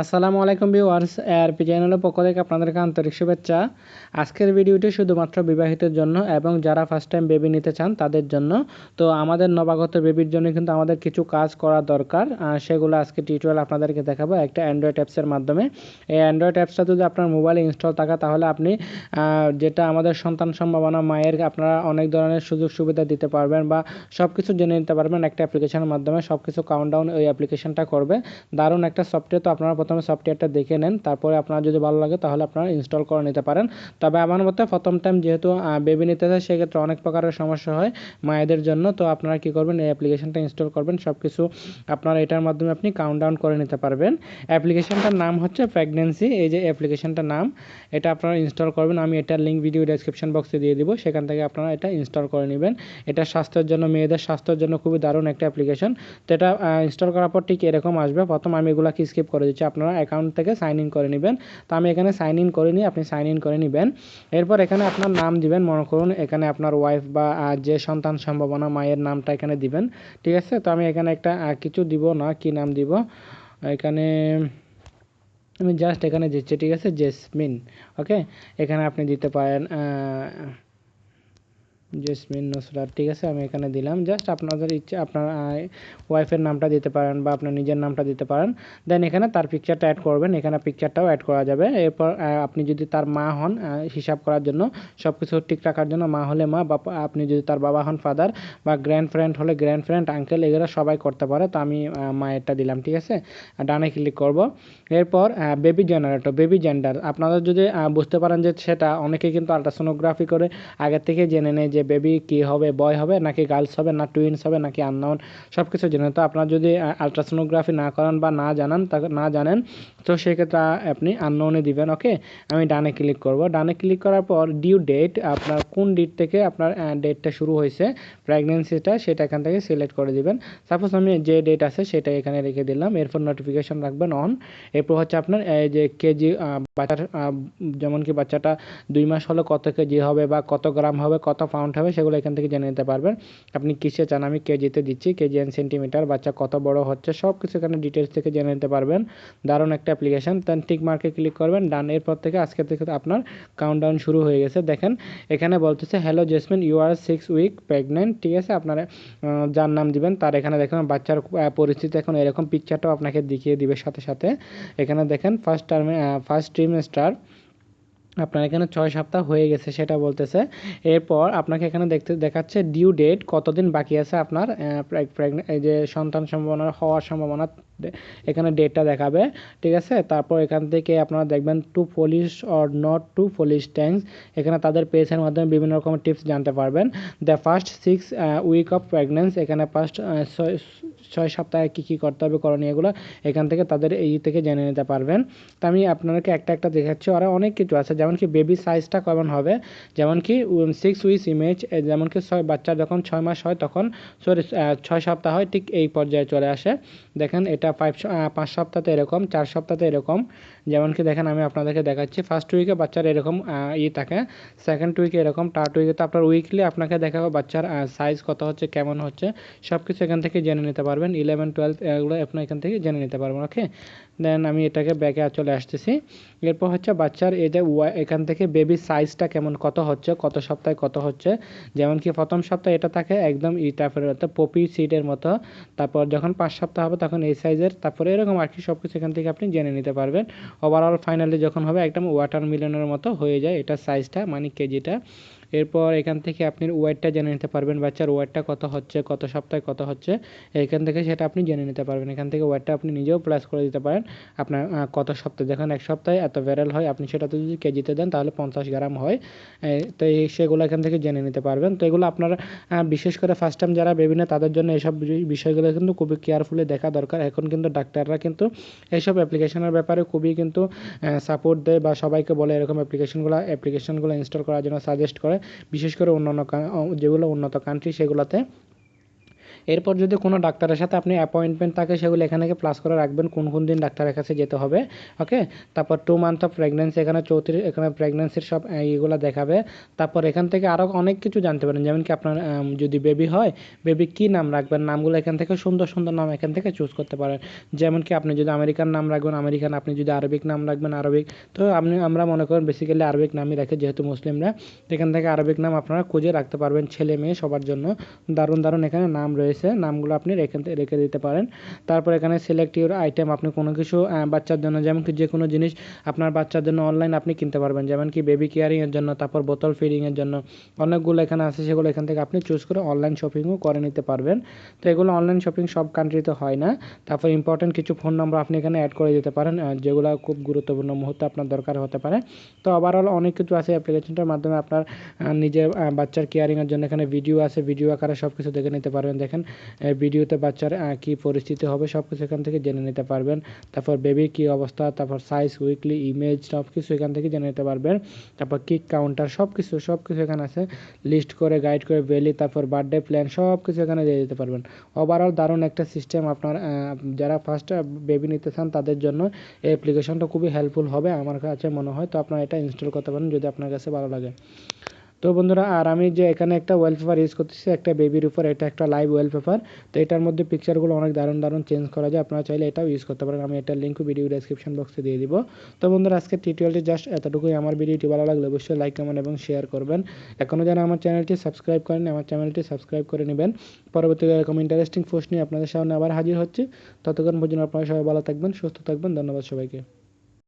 আসসালামু আলাইকুম viewers, ARP চ্যানেলের পক্ষ থেকে আপনাদেরকে আন্তরিক শুভেচ্ছা। আজকের ভিডিওটি শুধুমাত্র বিবাহিতের জন্য এবং যারা ফার্স্ট টাইম বেবি নিতে চান তাদের জন্য। তো আমাদের নবাগত বেবির জন্য কিন্তু আমাদের কিছু কাজ করা দরকার। সেগুলো আজকে টিউটোরিয়াল আপনাদেরকে দেখাবো। একটা অ্যান্ড্রয়েড অ্যাপসের মাধ্যমে। এই অ্যান্ড্রয়েড অ্যাপসটা যদি আপনার মোবাইলে ইনস্টল থাকে তাহলে আপনি যেটা আমাদের সন্তান সম্ভাবনা, মায়ের আপনারা অনেক ধরনের সুযোগ সুবিধা দিতে পারবেন বা সব কিছু জেনে নিতে পারবেন একটা অ্যাপ্লিকেশনের মাধ্যমে। সব কিছু কাউন্টডাউন ওই অ্যাপ্লিকেশনটা করবে। দারুণ একটা সফটওয়্যার তো আপনারা প্রথমে সফটওয়্যারটা দেখে নেন, তারপরে আপনার যদি ভালো লাগে তাহলে আপনারা ইনস্টল করে নিতে পারেন। তবে আমার মতে প্রথম টাইম যেহেতু বেবি নিতে চায়, সেক্ষেত্রে অনেক প্রকারের সমস্যা হয় মায়েদের জন্য। তো আপনারা কি করবেন, এই অ্যাপ্লিকেশনটা ইনস্টল করবেন সব কিছু আপনারা এটার মাধ্যমে আপনি কাউন্টডাউন করে নিতে পারবেন। অ্যাপ্লিকেশনটার নাম হচ্ছে প্রেগনেন্সি এই যে অ্যাপ্লিকেশনটার নাম, এটা আপনারা ইনস্টল করবেন। আমি এটার লিঙ্ক ভিডিও ডেসক্রিপশন বক্সে দিয়ে দিব, সেখান থেকে আপনারা এটা ইনস্টল করে নেবেন। এটা স্বাস্থ্যের জন্য, মেয়েদের স্বাস্থ্যের জন্য খুবই দারুণ একটা অ্যাপ্লিকেশন তো এটা ইনস্টল করার পর ঠিক এরকম আসবে। প্রথম আমি এগুলোকে স্কিপ করে দিচ্ছি। আপনারা অ্যাকাউন্ট থেকে সাইন ইন করে নেবেন। তো আমি এখানে সাইন ইন করে নিই আপনি সাইন ইন করে নেবেন। এরপর এখানে আপনার নাম দিবেন, মনে করুন এখানে আপনার ওয়াইফ বা যে সন্তান সম্ভাবনা, মায়ের নামটা এখানে দিবেন। ঠিক আছে? তো আমি এখানে একটা কিছু দিব না, কি নাম দিব? এখানে আমি জাস্ট এখানে দিচ্ছি, ঠিক আছে? জেসমিন ওকে এখানে আপনি দিতে পারেন জেসমিন নুসরাত, ঠিক আছে? আমি এখানে দিলাম। জাস্ট আপনাদের ইচ্ছে, আপনার ওয়াইফের নামটা দিতে পারেন বা আপনার নিজের নামটা দিতে পারেন। দেন এখানে তার পিকচারটা অ্যাড করবেন। এখানে পিকচারটাও অ্যাড করা যাবে। এরপর আপনি যদি তার মা হন হিসাব করার জন্য সব কিছু ঠিক রাখার জন্য, মা হলে মা বা আপনি যদি তার বাবা হন ফাদার বা গ্র্যান্ড ফ্রেন্ড হলে গ্র্যান্ড ফ্রেন্ড আঙ্কেল এগুলো সবাই করতে পারে। তো আমি মায়েরটা দিলাম, ঠিক আছে? ডানে ক্লিক করব। এরপর বেবি জেনারেটর বেবি জেন্ডার আপনারা যদি বুঝতে পারেন যে সেটা, অনেকে কিন্তু আলট্রাসোনোগ্রাফি করে আগে থেকে জেনে নেয় যে বেবি কি হবে বয় হবে, নাকি গার্লস হবে, না টুইন্স হবে, নাকি আননাউন সব কিছু জেনে তো আপনারা যদি আলট্রাসোনোগ্রাফি না করান বা না জানান না জানেন, তো সেক্ষেত্রে আপনি আননোনে দিবেন, ওকে? আমি ডানে ক্লিক করব। ডানে ক্লিক করার পর ডিউ ডেট আপনার কোন ডেট থেকে আপনার ডেটটা শুরু হয়েছে প্রেগনেন্সিটা সেটা এখান থেকে সিলেক্ট করে দিবেন। সাপোজ আমি যে ডেট আছে, সেটা এখানে রেখে দিলাম। এরপর নোটিফিকেশন রাখবেন অন এরপর হচ্ছে আপনার এই যে কেজি বাচ্চার যেমন কি বাচ্চাটা দুই মাস হলে কত কেজি হবে বা কত গ্রাম হবে, কত পাউন্ড হবে, সেগুলো এখান থেকে জেনে নিতে পারবেন। আপনি কিসে চান? আমি কেজিতে দিচ্ছি, কেজি অ্যান্ড সেন্টিমিটার বাচ্চা কত বড় হচ্ছে সব কিছু এখানে ডিটেলস থেকে জেনে নিতে পারবেন। দারুণ একটা অ্যাপ্লিকেশন দেন টিক মার্কে ক্লিক করবেন ডান এরপর থেকে আজকে থেকে আপনার কাউন্টডাউন শুরু হয়ে গেছে। দেখেন, এখানে বলতেছে hello Jasmine you are six week pregnant ঠিক আছে? আপনারা যার নাম দিবেন, তার এখানে দেখেন, বাচ্চার পরিস্থিতি এখন এরকম পিকচারটাও আপনাকে দেখিয়ে দিবে সাথে সাথে। এখানে দেখেন ফার্স্ট টার্মে ফার্স্ট ট্রিমেস্টার আপনার এখানে ছয় সপ্তাহ হয়ে গেছে সেটা বলতেছে। এরপর আপনাকে এখানে দেখতে দেখাচ্ছে ডিউ ডেট কতদিন বাকি আছে আপনার যে সন্তান সম্ভাবনা, হওয়ার সম্ভাবনা এখানে ডেটটা দেখাবে, ঠিক আছে? তারপর এখান থেকে আপনারা দেখবেন to polish or not to polish tanks এখানে তাদের পেজের মাধ্যমে বিভিন্ন রকমের টিপস জানতে পারবেন। The first six week of pregnancy এখানে ফার্স্ট ছয় সপ্তাহে কী কী করতে হবে করণীয়গুলো এখান থেকে তাদের এই থেকে জেনে নিতে পারবেন। তো আমি আপনাদেরকে একটা একটা দেখাচ্ছি। আর অনেক কিছু আছে, যেমন কি বেবি সাইজটা কেমন হবে, যেমন কি সিক্স উইস ইমেজ যেমন কি ছয়, বাচ্চা যখন ছয় মাস হয় তখন সরি ছয় সপ্তাহ হয়, ঠিক এই পর্যায়ে চলে আসে। দেখেন এটা ফাইভ পাঁচ সপ্তাহতে এরকম, চার সপ্তাহতে এরকম। যেমন কি দেখেন আমি আপনাদেরকে দেখাচ্ছি ফার্স্ট উইকে বাচ্চার এরকম ই থাকে সেকেন্ড উইকে এরকম থার্ড উইকে তো আপনার উইকলি আপনাকে দেখাবো বাচ্চার সাইজ কত হচ্ছে, কেমন হচ্ছে সব কিছু এখান থেকে জেনে নিতে পারবেন। ইলেভেন টুয়েলভ এগুলো আপনার এখান থেকে জেনে নিতে পারবেন ওকে দেন আমি এটাকে ব্যাকে চলে আসতেছি। এরপর হচ্ছে বাচ্চার এটা ওয়া- এখান থেকে বেবি সাইজটা কেমন, কত হচ্ছে, কত সপ্তাহে কত হচ্ছে? যেমন কি প্রথম সপ্তাহে এটা থাকে একদম ই টাইপের মতো পপি সিডের মতো। তারপর যখন পাঁচ সপ্তাহ হবে তখন এই সাইজের তারপরে এরকম আর কি সব কিছু এখান থেকে আপনি জেনে নিতে পারবেন। ওভারঅল ফাইনালি যখন হবে একদম ওয়াটার মিলনের মতো হয়ে যায় এটা সাইজটা মানে কেজিটা। এরপর এখান থেকে আপনি ওয়েটটা জেনে নিতে পারবেন, বাচ্চার ওয়েটটা কত হচ্ছে, কত সপ্তাহে কত হচ্ছে? এখান থেকে সেটা আপনি জেনে নিতে পারবেন। এখান থেকে ওয়েটটা আপনি নিজেও প্লাস করে দিতে পারেন। আপনার কত সপ্তাহে, দেখেন এক সপ্তাহে এত ভ্যারেল হয়, আপনি সেটা তো যদি কেজিতে দেন তাহলে পঞ্চাশ গ্রাম হয়। তো সেগুলো এখান থেকে জেনে নিতে পারবেন। তো এগুলো আপনারা বিশেষ করে ফার্স্ট টাইম যারা বেবি নেয়, তাদের জন্য বিষয়- বিষয়গুলো কিন্তু খুবই কেয়ারফুলি দেখা দরকার। এখন কিন্তু ডাক্তাররা কিন্তু এইসব অ্যাপ্লিকেশনের ব্যাপারে খুবই কিন্তু সাপোর্ট দেয় বা সবাইকে বলে এরকম অ্যাপ্লিকেশনগুলো অ্যাপ্লিকেশনগুলো ইনস্টল করার জন্য সাজেস্ট করে। বিশেষ করে অন্যান্য যেগুলো উন্নত কান্ট্রি সেগুলোতে এরপর যদি কোনো ডাক্তারের সাথে আপনি অ্যাপয়েন্টমেন্ট থাকে, সেগুলো এখানে প্লাস করে রাখবেন, কোন কোন দিন ডাক্তারের কাছে যেতে হবে ওকে তারপর টু মান্থ অফ প্রেগনেন্সি এখানে চৌত্রিশ, এখানে প্রেগনেন্সির সব এইগুলো দেখাবে। তারপর এখান থেকে আরও অনেক কিছু জানতে পারেন, যেমন কি আপনার যদি বেবি হয় বেবি কী নাম রাখবেন, নামগুলো এখান থেকে, সুন্দর সুন্দর নাম এখান থেকে চুজ করতে পারেন। যেমন কি আপনি যদি আমেরিকান নাম রাখবেন, আমেরিকান, আপনি যদি আরবিক নাম রাখবেন, আরবিক, তো আপনি, আমরা মনে করেন বেসিক্যালি আরবিক নামই রাখে, যেহেতু মুসলিমরা। এখান থেকে আরবিক নাম আপনারা খুঁজে রাখতে পারবেন ছেলে মেয়ে সবার জন্য। দারুণ দারুণ এখানে নাম রয়েছে। নামগুলো আপনি রেখে রেখে দিতে পারেন। তারপর এখানে সিলেক্ট ইউর আইটেম আপনি কোনো কিছু বাচ্চার জন্য যেমন কি যে কোনো জিনিস আপনার বাচ্চার জন্য অনলাইন আপনি কিনতে পারবেন। যেমন কি বেবি কেয়ারিংয়ের জন্য, তারপর বোতল ফিডিংয়ের জন্য, অনেকগুলো এখানে আছে, সেগুলো এখান থেকে আপনি চুজ করে অনলাইন শপিংও করে নিতে পারবেন। তো এগুলো অনলাইন শপিং সব কান্ট্রিতে হয় না। তারপর ইম্পর্টেন্ট কিছু ফোন নম্বর আপনি এখানে অ্যাড করে দিতে পারেন যেগুলো খুব গুরুত্বপূর্ণ মুহূর্তে আপনার দরকার হতে পারে। তো ওভারঅল অনেক কিছু আছে অ্যাপ্লিকেশনটার মাধ্যমে আপনার নিজের বাচ্চার কেয়ারিংয়ের জন্য এখানে ভিডিও আছে ভিডিও আকারে সব কিছু দেখে নিতে পারবেন। দেখেন ভিডিওতে বাচ্চার কী পরিস্থিতি হবে সব কিছু এখান থেকে জেনে নিতে পারবেন। তারপর বেবির কী অবস্থা, তারপর সাইজ উইকলি ইমেজ সব কিছু এখান থেকে জেনে নিতে পারবেন। তারপর কিক কাউন্টার সব কিছু সব কিছু এখানে আছে। লিস্ট করে গাইড করে ভ্যালি তারপর বার্থডে প্ল্যান সব কিছু এখানে দিয়ে দিতে পারবেন। ওভারঅল দারুণ একটা সিস্টেম আপনার যারা ফার্স্ট বেবি নিতে চান তাদের জন্য এই অ্যাপ্লিকেশনটা খুবই হেল্পফুল হবে আমার কাছে মনে হয়। তো আপনারা এটা ইনস্টল করতে পারেন যদি আপনার কাছে ভালো লাগে। তো বন্ধুরা, আর আমি যে এখানে একটা ওয়ালপেপার ইউজ করতেছি, একটা বেবির উপর, এটা একটা লাইভ ওয়ালপেপার তো এটার মধ্যে পিকচারগুলো অনেক দারুণ দারুণ চেঞ্জ করা যায়, আপনারা চাইলে এটাও ইউজ করতে পারেন, আমি এটার লিঙ্ক ভিডিও ডেসক্রিপশন বক্সে দিয়ে দিব। তো বন্ধুরা আজকে টিউটোরিয়ালটি জাস্ট এতটুকুই, আমার ভিডিওটি ভালো লাগলে অবশ্যই লাইক কমেন্ট এবং শেয়ার করবেন। এখনও যারা আমার চ্যানেলটি সাবস্ক্রাইব করেন আমার চ্যানেলটি সাবস্ক্রাইব করে নেবেন। পরবর্তীতে এরকম ইন্টারেস্টিং পোস্ট নিয়ে আপনাদের সামনে আবার হাজির হচ্ছে। ততক্ষণ পর্যন্ত আপনারা সবাই ভালো থাকবেন, সুস্থ থাকবেন, ধন্যবাদ সবাইকে।